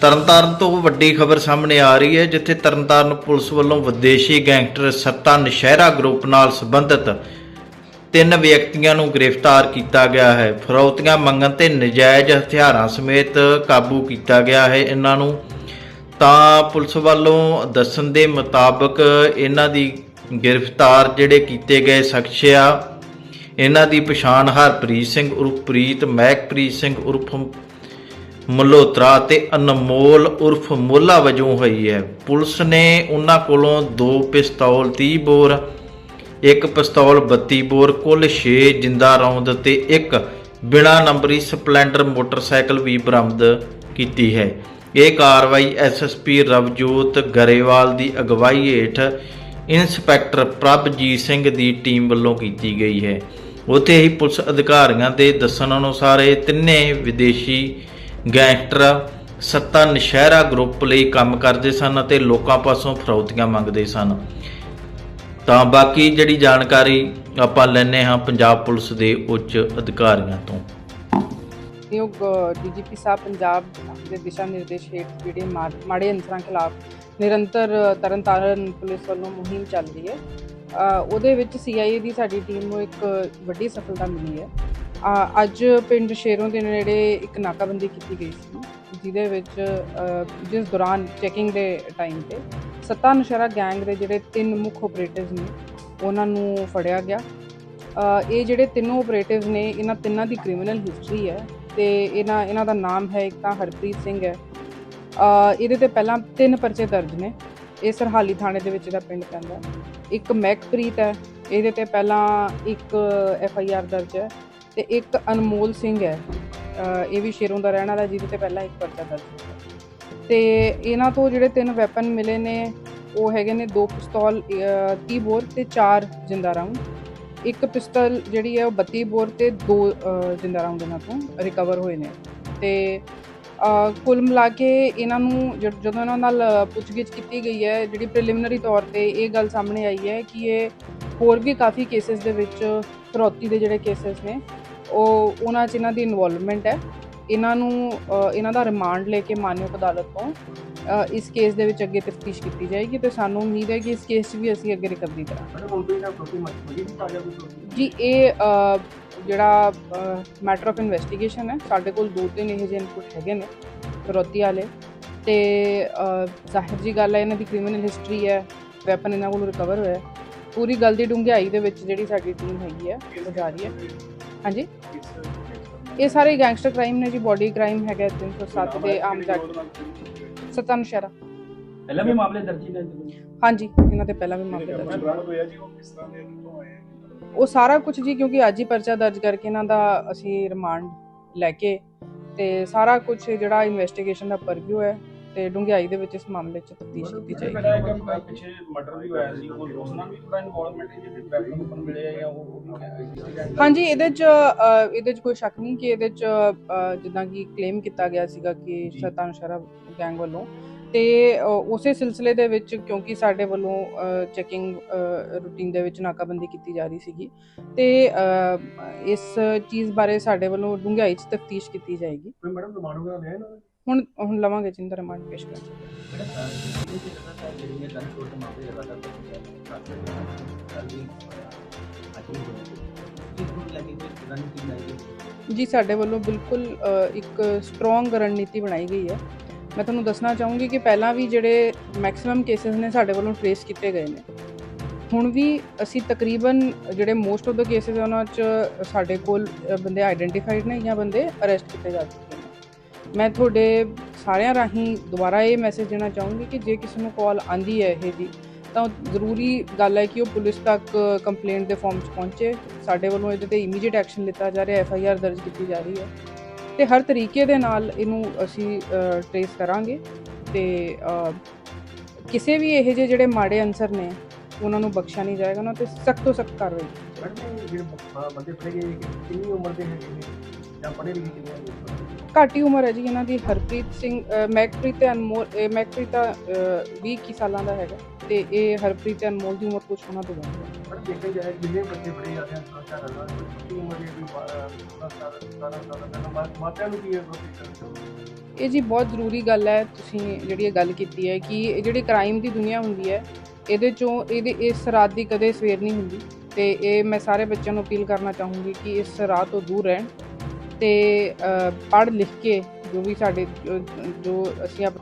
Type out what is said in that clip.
ਤਰਨਤਾਰਨ ਤੋਂ ਵੱਡੀ ਖਬਰ ਸਾਹਮਣੇ ਆ ਰਹੀ ਹੈ, ਜਿੱਥੇ ਤਰਨਤਾਰਨ ਪੁਲਿਸ ਵੱਲੋਂ ਵਿਦੇਸ਼ੀ ਗੈਂਗਸਟਰ ਸੱਤਾ ਨਸ਼ਹਿਰਾ ਗਰੁੱਪ ਨਾਲ ਸੰਬੰਧਿਤ ਤਿੰਨ ਵਿਅਕਤੀਆਂ ਨੂੰ ਗ੍ਰਿਫਤਾਰ ਕੀਤਾ ਗਿਆ ਹੈ। ਫਰੌਤੀਆਂ ਮੰਗਣ ਤੇ ਨਜਾਇਜ਼ ਹਥਿਆਰਾਂ ਸਮੇਤ ਕਾਬੂ ਕੀਤਾ ਗਿਆ ਹੈ। ਇਹਨਾਂ ਨੂੰ ਤਾਂ ਪੁਲਿਸ ਵੱਲੋਂ ਦੱਸਣ ਦੇ ਮੁਤਾਬਕ ਇਹਨਾਂ ਦੀ ਗ੍ਰਿਫਤਾਰ ਜਿਹੜੇ ਕੀਤੇ ਗਏ ਸ਼ਖਸ ਆ ਇਹਨਾਂ ਦੀ ਪਛਾਣ ਹਰਪ੍ਰੀਤ ਸਿੰਘ, ਉਰਫ ਪ੍ਰੀਤ, ਮਹਿਕਪ੍ਰੀਤ ਸਿੰਘ, ਉਰਫ ਮਲਹੋਤਰਾ ਤੇ ਅਨਮੋਲ ਉਰਫ ਮੋਲਾ ਵਜੋਂ ਹੋਈ ਹੈ। ਪੁਲਿਸ ਨੇ ਉਹਨਾਂ ਕੋਲੋਂ ਦੋ ਪਿਸਤੌਲ 30 ਬੋਰ, ਇੱਕ ਪਿਸਤੌਲ 32 ਬੋਰ, ਕੁੱਲ 6 ਜਿੰਦਾ ਰੌਂਦ ਤੇ ਇੱਕ ਬਿਨਾ ਨੰਬਰੀ ਸਪਲੈਂਡਰ ਮੋਟਰਸਾਈਕਲ ਵੀ ਬਰਾਮਦ ਕੀਤੀ ਹੈ। ਇਹ ਕਾਰਵਾਈ ਐਸਐਸਪੀ ਰਵਜੋਤ ਗਰੇਵਾਲ ਦੀ ਅਗਵਾਈ ਹੇਠ ਇੰਸਪੈਕਟਰ ਪ੍ਰਭਜੀਤ ਸਿੰਘ ਦੀ ਟੀਮ ਵੱਲੋਂ ਕੀਤੀ ਗਈ ਹੈ। ਉੱਥੇ ਹੀ ਪੁਲਿਸ ਅਧਿਕਾਰੀਆਂ ਦੇ ਦੱਸਣ ਅਨੁਸਾਰ ਇਹ ਤਿੰਨੇ ਵਿਦੇਸ਼ੀ ਗੈਂਗਸਟਰ ਸੱਤਾ ਨਸ਼ਹਿਰਾ ਗਰੁੱਪ ਲਈ ਕੰਮ ਕਰਦੇ ਸਨ ਅਤੇ ਲੋਕਾਂ ਪਾਸੋਂ ਫਰੌਤੀਆਂ ਮੰਗਦੇ ਸਨ। ਤਾਂ ਬਾਕੀ ਜਿਹੜੀ ਜਾਣਕਾਰੀ ਆਪਾਂ ਲੈਣੇ ਹਾਂ ਪੰਜਾਬ ਪੁਲਿਸ ਦੇ ਉੱਚ ਅਧਿਕਾਰੀਆਂ ਤੋਂ। ਨਿਯੋਗ, ਡੀਜੀਪੀ ਸਾਹਿਬ, ਪੰਜਾਬ ਦੇ ਦਿਸ਼ਾ ਨਿਰਦੇਸ਼ ਹੇਠ ਜਿਹੜੇ ਮਾੜੇ ਅੰਸਰਾਂ ਖਿਲਾਫ ਨਿਰੰਤਰ ਤਰਨਤਾਰਨ ਪੁਲਿਸ ਵੱਲੋਂ ਮੁਹਿੰਮ ਚੱਲ ਰਹੀ ਹੈ। ਉਹਦੇ ਵਿੱਚ ਸੀਆਈਏ ਦੀ ਸਾਡੀ ਟੀਮ ਨੂੰ ਇੱਕ ਵੱਡੀ ਸਫਲਤਾ ਮਿਲੀ ਹੈ। ਅੱਜ ਪਿੰਡ ਸ਼ੇਰੋਂ ਦੇ ਨੇੜੇ ਇੱਕ ਨਾਕਾਬੰਦੀ ਕੀਤੀ ਗਈ ਸੀ, ਜਿਹਦੇ ਵਿੱਚ ਜਿਸ ਦੌਰਾਨ ਚੈਕਿੰਗ ਦੇ ਟਾਈਮ ਤੇ ਸੱਤਾ ਨਸ਼ਰਾ ਗੈਂਗ ਦੇ ਜਿਹੜੇ ਤਿੰਨ ਮੁੱਖ ਆਪਰੇਟਿਵਸ ਨੇ, ਉਹਨਾਂ ਨੂੰ ਫੜਿਆ ਗਿਆ। ਇਹ ਜਿਹੜੇ ਤਿੰਨੋਂ ਆਪਰੇਟਿਵਸ ਨੇ, ਇਹਨਾਂ ਤਿੰਨਾਂ ਦੀ ਕ੍ਰਿਮੀਨਲ ਹਿਸਟਰੀ ਹੈ ਤੇ ਇਹਨਾਂ ਇਹਨਾਂ ਦਾ ਨਾਮ ਹੈ, ਇੱਕ ਤਾਂ ਹਰਪ੍ਰੀਤ ਸਿੰਘ ਹੈ। ਇਹਦੇ ਤੇ ਪਹਿਲਾਂ ਤਿੰਨ ਪਰਚੇ ਦਰਜ ਨੇ, ਇਹ ਸਰਹਾਲੀ ਥਾਣੇ ਦੇ ਵਿੱਚ ਇਹਦਾ ਪਿੰਡ ਪੈਂਦਾ। ਇੱਕ ਮਹਿਕਪ੍ਰੀਤ ਹੈ, ਇਹਦੇ ਤੇ ਪਹਿਲਾਂ ਇੱਕ ਐਫ ਆਈ ਆਰ ਦਰਜ ਹੈ। ਤੇ ਇੱਕ ਅਨਮੋਲ ਸਿੰਘ ਹੈ। ਇਹ ਵੀ ਸ਼ੇਰੋਂ ਦਾ ਰਹਿਣ ਵਾਲਾ ਜਿਹਦੇ ਤੇ ਪਹਿਲਾਂ ਇੱਕ ਪਰਚਾ ਦਰਜ ਹੈ ਤੇ ਇਹਨਾਂ ਤੋਂ ਜਿਹੜੇ ਤਿੰਨ ਵੈਪਨ ਮਿਲੇ ਨੇ ਉਹ ਹੈਗੇ ਨੇ ਦੋ ਪਿਸਤੌਲ ਅ, 30 ਬੋਰ ਤੇ ਚਾਰ ਜਿੰਦਾ ਰਾਉਂਡ ਇੱਕ ਪਿਸਟਲ ਜਿਹੜੀ ਹੈ ਉਹ 32 ਬੋਰ ਤੇ ਦੋ ਅ, ਜਿੰਦਾ ਰਾਉਂਡ ਇਹਨਾਂ ਤੋਂ ਰਿਕਵਰ ਹੋਏ ਨੇ। ਤੇ ਕੁੱਲ ਮਿਲਾ ਕੇ ਇਹਨਾਂ ਨੂੰ ਜਦ- ਜਦੋਂ ਇਹਨਾਂ ਨਾਲ ਪੁੱਛਗਿੱਛ ਕੀਤੀ ਗਈ ਹੈ ਜਿਹੜੀ ਪ੍ਰੀਲਿਮਿਨਰੀ ਤੌਰ ਤੇ ਇਹ ਗੱਲ ਸਾਹਮਣੇ ਆਈ ਹੈ ਕਿ ਇਹ ਹੋਰ ਵੀ ਕਾਫੀ ਕੇਸਿਸ ਦੇ ਵਿੱਚ ਫਰੌਤੀ ਦੇ ਜਿਹੜੇ ਕੇਸਿਸ ਨੇ ਉਹ ਉਹਨਾਂ 'ਚ ਇਹਨਾਂ ਦੀ ਇਨਵੋਲਵਮੈਂਟ ਹੈ। ਇਹਨਾਂ ਨੂੰ ਇਹਨਾਂ ਦਾ ਰਿਮਾਂਡ ਲੈ ਕੇ ਮਾਨਯੋਗ ਅਦਾਲਤ ਤੋਂ ਇਸ ਕੇਸ ਦੇ ਵਿੱਚ ਅੱਗੇ ਤਫਤੀਸ਼ ਕੀਤੀ ਜਾਏਗੀ ਤੇ ਸਾਨੂੰ ਉਮੀਦ ਹੈ ਕਿ ਇਸ ਕੇਸ 'ਚ ਵੀ ਅਸੀਂ ਅੱਗੇ ਰਿਕਵਰੀ ਕਰਾਂਗੇ। ਜੀ ਇਹ ਜਿਹੜਾ ਮੈਟਰ ਆਫ ਇਨਵੈਸਟੀਗੇਸ਼ਨ ਹੈ ਸਾਡੇ ਕੋਲ ਦੋ ਤਿੰਨ ਇਹੋ ਜਿਹੇ ਇਨਪੁਟ ਹੈਗੇ ਨੇ ਫਿਰੌਤੀ ਵਾਲੇ। ਤੇ ਜ਼ਾਹਿਰ ਜੀ ਗੱਲ ਹੈ ਇਹਨਾਂ ਦੀ ਕ੍ਰਿਮੀਨਲ ਹਿਸਟਰੀ ਹੈ ਵੈਪਨ ਇਹਨਾਂ ਕੋਲੋਂ ਰਿਕਵਰ ਹੋਇਆ। ਪੂਰੀ ਗੱਲ ਦੀ ਡੂੰਘਾਈ ਦੇ ਵਿੱਚ ਜਿਹੜੀ ਸਾਡੀ ਟੀਮ ਹੈਗੀ ਹੈ ਉਹ ਜਾ ਰਹੀ ਹੈ। ਹਾਂਜੀ। ਇਹ ਸਾਰੇ ਗੈਂਗਸਟਰ ਕ੍ਰਾਈਮ ਨੇ ਜੀ ਬਾਡੀ ਕ੍ਰਾਈਮ ਹੈਗਾ 307 ਦੇ ਆਮ ਜੱਟ। ਸਤਨ ਸ਼ਰਾ। ਪਹਿਲਾਂ ਵੀ ਮਾਮਲੇ ਦਰਜ ਨੇ ਹਾਂਜੀ ਇਹਨਾਂ ਤੇ ਪਹਿਲਾਂ ਵੀ ਮਾਮਲੇ ਦਰਜ ਨੇ। ਹੋਇਆ ਜੀ ਉਹ ਕਿਸ ਤਰ੍ਹਾਂ ਦੇ ਕਿੱਥੋਂ ਆਏ ਉਹ ਸਾਰਾ ਕੁਝ ਜੀ ਕਿਉਂਕਿ ਅੱਜ ਹੀ ਪਰਚਾ ਦਰਜ ਕਰਕੇ ਇਹਨਾਂ ਦਾ ਅਸੀਂ ਰਿਮਾਂਡ ਲੈ ਕੇ ਤੇ ਸਾਰਾ ਕੁਝ ਜਿਹੜਾ ਇਨਵੈਸਟੀਗੇਸ਼ਨ ਦਾ ਪਰਵਿਊ ਹੈ ਤੇ ਡੂੰਘਾਈ ਦੇ ਵਿੱਚ ਇਸ ਮਾਮਲੇ 'ਚ ਤਫਤੀਸ਼ ਕੀਤੀ ਜਾਏਗੀ। ਪਿੱਛੇ ਮਰਡਰ ਵੀ ਹੋਇਆ ਸੀ ਉਹ ਉਸ ਨਾਲ ਵੀ ਥੋੜਾ ਇਨਵੋਲਵਮੈਂਟ ਹੈ ਜਿਹੜੇ ਵੈਪਨ ਉੱਪਰ ਮਿਲੇ ਆ ਜਾਂ ਉਹ ਹਾਂਜੀ ਇਹਦੇ 'ਚ ਇਹਦੇ 'ਚ ਕੋਈ ਸ਼ੱਕ ਨਹੀਂ ਕਿ ਇਹਦੇ 'ਚ ਜਿੱਦਾਂ ਕਿ ਕਲੇਮ ਕੀਤਾ ਗਿਆ ਸੀਗਾ ਕਿ ਸਤਾਨ ਸ਼ਰਬ ਗੈਂਗ ਵੱਲੋਂ। ਤੇ ਉਸੇ ਸਿਲਸਿਲੇ ਦੇ ਵਿੱਚ ਕਿਉਂਕਿ ਸਾਡੇ ਵੱਲੋਂ ਚੈਕਿੰਗ ਰੂਟੀਨ ਦੇ ਵਿੱਚ ਨਾਕਾਬੰਦੀ ਕੀਤੀ ਜਾ ਰਹੀ ਸੀਗੀ। ਤੇ ਇਸ ਚੀਜ਼ ਬਾਰੇ ਸਾਡੇ ਵੱਲੋਂ ਡੂੰਘਾਈ 'ਚ ਤਫਤੀਸ਼ ਕੀਤੀ ਜਾਏਗੀ। ਕੋਈ ਮੈਡਮ ਲਿਆ ਨਾ? ਹੁਣ ਹੁਣ ਲਵਾਂਗੇ ਜਿੰਦਰ ਰਿਮਾਂਡ ਪੇਸ਼ ਕਰ ਜੀ, ਸਾਡੇ ਵੱਲੋਂ ਬਿਲਕੁਲ ਇੱਕ ਸਟਰੋਂਗ ਰਣਨੀਤੀ ਬਣਾਈ ਗਈ ਹੈ। ਮੈਂ ਤੁਹਾਨੂੰ ਦੱਸਣਾ ਚਾਹੂੰਗੀ ਕਿ ਪਹਿਲਾਂ ਵੀ ਜਿਹੜੇ ਮੈਕਸਿਮਮ ਕੇਸਿਸ ਨੇ ਸਾਡੇ ਵੱਲੋਂ ਟ੍ਰੇਸ ਕੀਤੇ ਗਏ ਨੇ। ਹੁਣ ਵੀ ਅਸੀਂ ਤਕਰੀਬਨ ਜਿਹੜੇ ਮੋਸਟ ਆਫ ਦਾ ਕੇਸਿਸ ਉਹਨਾਂ 'ਚ ਸਾਡੇ ਕੋਲ ਬੰਦੇ ਆਈਡੈਂਟੀਫਾਈਡ ਨੇ ਜਾਂ ਬੰਦੇ ਅਰੈਸਟ ਕੀਤੇ ਜਾ ਚੁੱਕੇ ਨੇ। ਮੈਂ ਤੁਹਾਡੇ ਸਾਰਿਆਂ ਰਾਹੀਂ ਦੁਬਾਰਾ ਇਹ ਮੈਸੇਜ ਦੇਣਾ ਚਾਹੂੰਗੀ ਕਿ ਜੇ ਕਿਸੇ ਨੂੰ ਕਾਲ ਆਂਦੀ ਹੈ ਇਹ ਜੀ, ਤਾਂ ਜ਼ਰੂਰੀ ਗੱਲ ਹੈ ਕਿ ਉਹ ਪੁਲਿਸ ਤੱਕ ਕੰਪਲੇਂਟ ਦੇ ਫਾਰਮ 'ਚ ਪਹੁੰਚੇ। ਸਾਡੇ ਵੱਲੋਂ ਇਹਦੇ ਤੇ ਇਮੀਡੀਏਟ ਐਕਸ਼ਨ ਲਿੱਤਾ ਜਾ ਰਿਹਾ ਐਫ ਆਈ ਆਰ ਦਰਜ ਕੀਤੀ ਜਾ ਰਹੀ ਹੈ। ਤੇ ਹਰ ਤਰੀਕੇ ਦੇ ਨਾਲ ਇਹਨੂੰ ਅਸੀਂ ਟ੍ਰੇਸ ਕਰਾਂਗੇ ਤੇ ਕਿਸੇ ਵੀ ਇਹੋ ਜਿਹੇ ਜਿਹੜੇ ਮਾੜੇ ਅਨਸਰ ਨੇ, ਉਹਨਾਂ ਨੂੰ ਬਖਸ਼ਿਆ ਨਹੀਂ ਜਾਏਗਾ ਉਹਨਾਂ ਤੇ ਸਖਤ ਤੋਂ ਸਖਤ ਕਾਰਵਾਈ ਜਿਹੜੇ ਬੰਦੇ ਫੜੇ ਗਏ ਕਿੰਨੀ ਉਮਰ ਦੇ ਹੈਗੇ ਨੇ? ਜਾਂ ਪੜ੍ਹੇ ਲਿਖੇ ਕਿੰਨੇ ਘੱਟ ਹੀ ਉਮਰ ਹੈ ਜੀ ਇਹਨਾਂ ਦੀ ਹਰਪ੍ਰੀਤ ਸਿੰਘ ਅ, ਮੈਕਪ੍ਰੀਤ ਤੇ ਅਨਮੋਲ ਇਹ ਮੈਕਪ੍ਰੀਤ ਤਾਂ 20 21 ਸਾਲਾਂ ਦਾ ਹੈਗਾ ਤੇ ਇਹ ਹਰਪ੍ਰੀਤ ਤੇ ਅਨਮੋਲ ਦੀ ਉਮਰ ਕੁਝ ਉਹਨਾਂ ਤੋਂ ਵੱਧ ਹੈ। ਪਰ ਦੇਖਿਆ ਜਾਏ ਜਿੰਨੇ ਬੱਚੇ ਬੜੇ ਜਾਂਦੇ ਹਨ ਸੁਰੱਖਿਆ ਕਰਨਾ ਛੋਟੀ ਉਮਰ ਦੇ ਵੀ 17 17 ਸਾਲ ਦਾ? ਮਾਪਿਆਂ ਨੂੰ ਕੀ ਹੈ ਇਹ ਜੀ ਬਹੁਤ ਜ਼ਰੂਰੀ ਗੱਲ ਹੈ ਤੁਸੀਂ ਜਿਹੜੀ ਇਹ ਗੱਲ ਕੀਤੀ ਹੈ ਕਿ ਇਹ ਜਿਹੜੀ ਕ੍ਰਾਈਮ ਦੀ ਦੁਨੀਆ ਹੁੰਦੀ ਹੈ ਇਹਦੇ ਚੋਂ ਇਹਦੇ ਇਸ ਰਾਤ ਦੀ ਕਦੇ ਸਵੇਰ ਨਹੀਂ ਹੁੰਦੀ ਤੇ ਇਹ ਮੈਂ ਸਾਰੇ ਬੱਚਿਆਂ ਨੂੰ ਅਪੀਲ ਕਰਨਾ ਚਾਹੂੰਗੀ ਕਿ ਇਸ ਰਾਤ ਤੋਂ ਦੂਰ ਰਹਿਣ। ਤੇ ਪੜ੍ਹ ਲਿਖ ਕੇ ਜੋ ਵੀ ਸਾਡੇ ਜੋ- ਜੋ ਅਸੀਂ ਆਪ